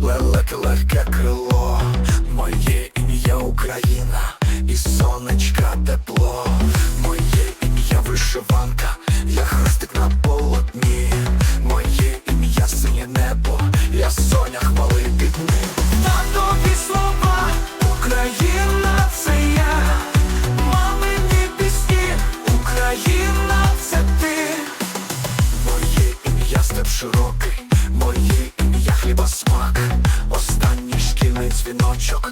лелеке легке крило, моє ім'я Україна, і сонечка дзвіночок,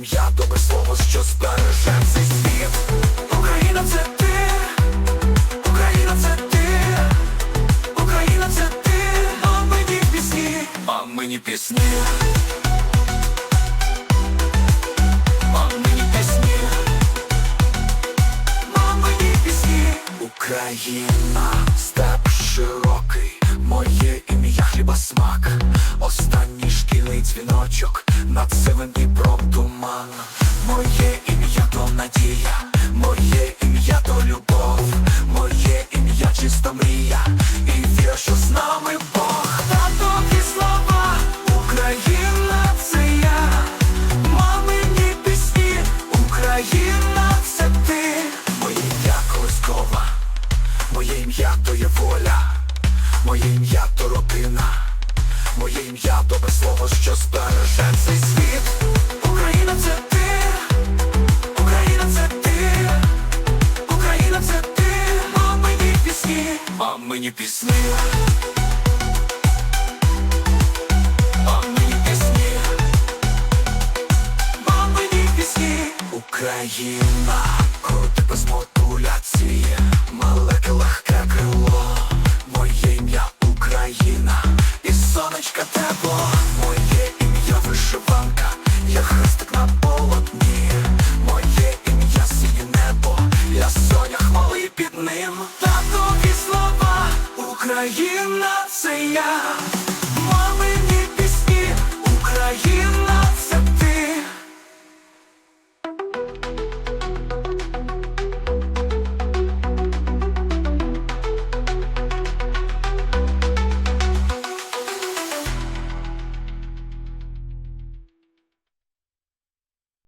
моє ім'я добре слово, що збереже цей світ. Україна це ти, Україна це ти, Україна це ти, а мені пісні, а мені пісні. Україна, степ широкий, моє хліба смак, останній шкільний дзвіночок, над сивим Дніпром туман. Моє ім'я то надія, моє ім'я то любов, моє ім'я чиста мрія, і віра, що з нами Бог. Татові слова, Україна це я, мамині пісні, Україна це ти, моє ім'я колискова, моє ім'я то є воля, моє ім'я слово, що збереже цей світ. Україна це ти, Україна це ти, Україна це ти, мамині пісні, мамині пісні. Мамині пісні. Мамині пісні Україна, Україна це я, мамині пісні, Україна.